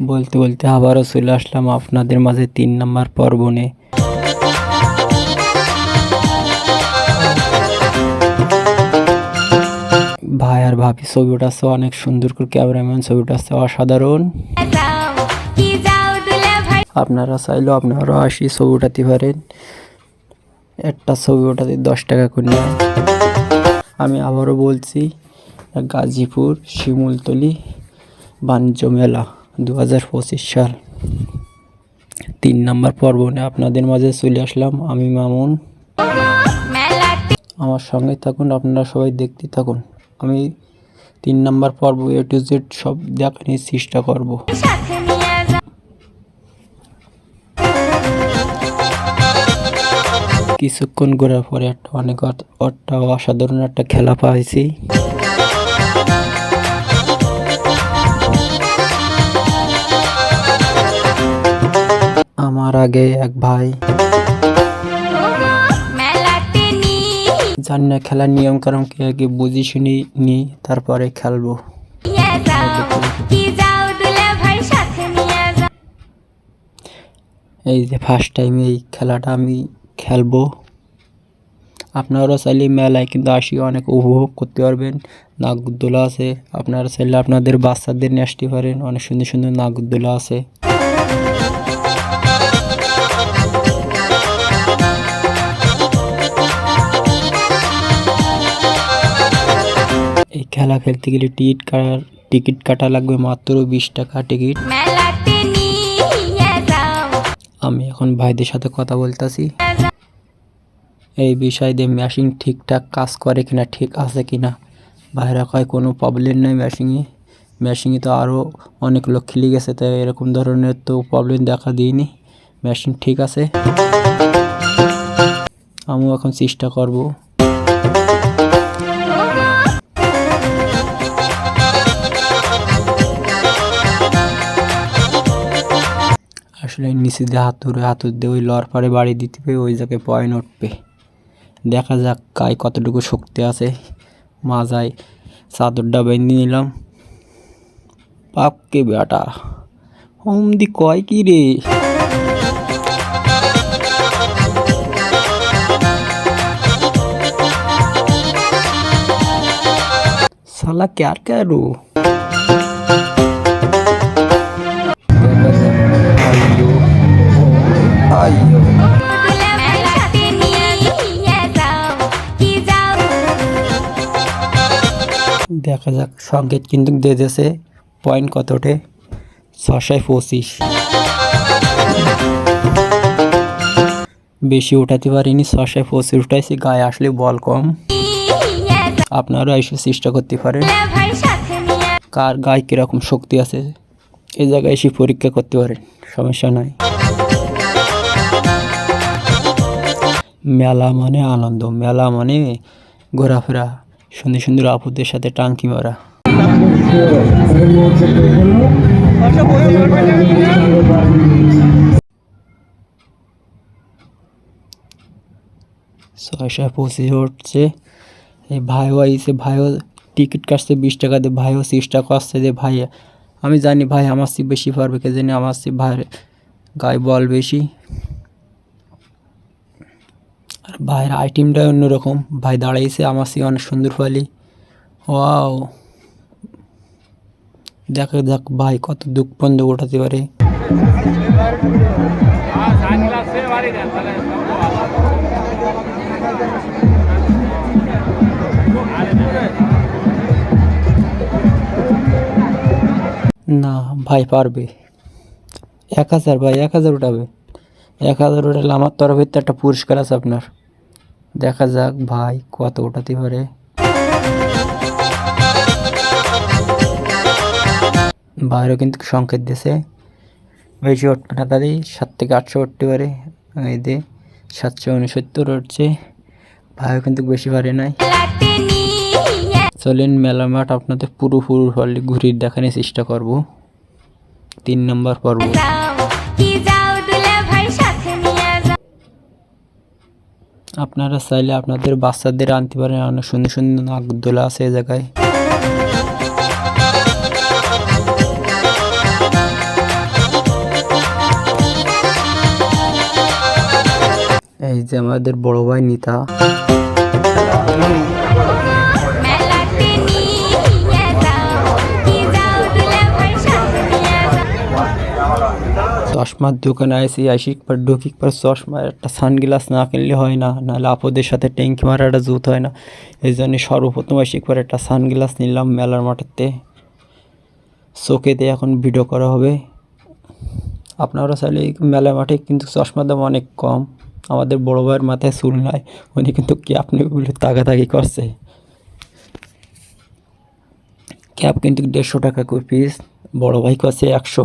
বলতে বলতে আবারও চলে আসলাম আপনাদের মাঝে তিন নম্বর পর্ব নিয়ে ভাই আর ভাবি ছবি উঠাচ্ছে, অনেক সুন্দর করে ক্যামেরাম্যান ছবি উঠাচ্ছে, অসাধারণ। আপনারা চাইলেও আপনারাও আসি ছবি উঠাতে পারেন। একটা ছবি ওঠাতে দশ টাকা করে নেয় আমি আবারও বলছি, গাজীপুর শিমুলতলি বাণিজ্য মেলা। দু হাজার পঁচিশ সাল। তিন নম্বর পর্ব নিয়ে আপনাদের মাঝে চলে আসলাম আমি মামুন। আমার সঙ্গে থাকুন, আপনারা সবাই দেখতে থাকুন। আমি তিন নম্বর পর্ব এ টু জেড সব দেখানোর চেষ্টা করব। কিছুক্ষণ ঘোরার পরে একটা অনেক অসাধারণ একটা খেলা পাইছি। আমার আগে এক ভাই। জানি না খেলার নিয়ম কারণ কি আগে বুঝি শুনি নি, তারপরে খেলব। এই যে ফার্স্ট টাইম এই খেলাটা আমি খেলব। আপনারাও চাইলে মেলায় কিন্তু আসি, অনেক উপভোগ করতে পারবেন। নাগরদোলা আছে, আপনারা চাইলে আপনাদের বাচ্চাদের নিয়ে আসতে পারেন। অনেক সুন্দর সুন্দর নাগরদোলা আছে। খেলা খেলতে গেলে টিকিট কাটার টিকিট কাটা লাগবে মাত্র বিশ টাকা টিকিট। আমি এখন ভাইদের সাথে কথা বলতেছি। এই বিষয় দিয়ে মেশিন ঠিকঠাক কাজ করে কিনা ঠিক আছে কিনা বাইরে কয় কোনো প্রবলেম নেই মেশিনে মেশিনে তো আরও অনেক লোক খেলে গেছে তাই এরকম ধরনের তো প্রবলেম দেখা দিইনি। মেশিন ঠিক আছে। আমিও এখন চেষ্টা করব। নিচে দিয়ে হাতুড়ে হাতুর দিয়ে ওই লর পারে বাড়ি দিতে পেয়ে ওই জায়গায় পয়েন্ট উঠবে দেখা যাক গায়ে কতটুকু শক্তি আছে। মাজায় চাদরটা বেঁধে নিলাম। পাপকে বেটা, হোম দি কয় কি রে? সালা কে ক্যার ক্যারো? দেখা যাক। সংকেত কিন্তু দিয়ে দিয়েছে। পয়েন্ট কত ওঠে? ছশায় পঁচিশ। বেশি উঠাতে পারিনি, ছশায় পঁচিশ উঠাইছি, গায়ে আসলে বল কম। আপনারা এসে চেষ্টা করতে পারেন। কার গায়ে কীরকম শক্তি আছে এই জায়গায় এসে পরীক্ষা করতে পারেন, সমস্যা নাই। মেলা মানে আনন্দ, মেলা মানে ঘোরাফেরা। সুন্দর সুন্দর আপুদের সাথে টাঙ্কি মারা। ছয়শো পঁচিশ উঠছে। ভাইও আইসে ভাইও টিকিট কাটছে, বিশ টাকা দিয়ে, ভাইও চেষ্টা করছে যে, ভাই, আমি জানি ভাই, আমার চেয়ে বেশি পারবে, কে জানি আমার চেয়ে ভাইয়ের গায়ে বল বেশি। ভাইয়ের আইটেমটাই অন্যরকম। ভাই দাঁড়াইছে আমার চেয়ে অনেক সুন্দর ফালি। ওয়াও। দেখা যাক ভাই, কত দুঃখ বন্ধ ওঠাতে পারে। না, ভাই পারবে। এক হাজার, ভাই, এক হাজার উঠাবে। এক হাজার উঠালে আমার তরফের তো একটা পুরস্কার আছে আপনার। দেখা যাক ভাই কত উঠাতে পারে। বাইরেও কিন্তু সংকেত দিয়েছে। বেশি উঠবে না দাদি সাত থেকে আটশো উঠতে পারে। দে সাতশো উনসত্তর উঠছে। ভাইও কিন্তু বেশি পারে নাই। চলেন মেলা মাঠ, আপনাদের পুরো পুরো ঘুরিয়ে দেখানোর চেষ্টা করব। তিন নম্বর পর্ব। আপনারা চাইলে আপনাদের বাচ্চাদের আনতে পারেন। অনেক সুন্দর সুন্দর নাগদোলা আছে এই জায়গায়। এই যে আমাদের বড় ভাই নিতা। চশমার দোকানে আসি আসি পর ঢুকি পর চশমা একটা সানগ্লাস না কিনলে হয় না, নাহলে আপদের সাথে ট্যাঙ্কি মারাটা জুত হয় না। এই জন্য সর্বপ্রথম আসি পর একটা সানগ্লাস নিলাম মেলার মাঠেতে। চোখেতে এখন ভিডিও করা হবে। আপনারা চাইলে মেলা মাঠে কিন্তু চশমার দাম অনেক কম। আমাদের বড় ভাইয়ের মাথায় চুল নাই, উনি কিন্তু ক্যাপ নেবে বলে তাগাতাগি করছে। ক্যাপ কিন্তু দেড়শো টাকা করে পিস বড় ভাই করছে একশো।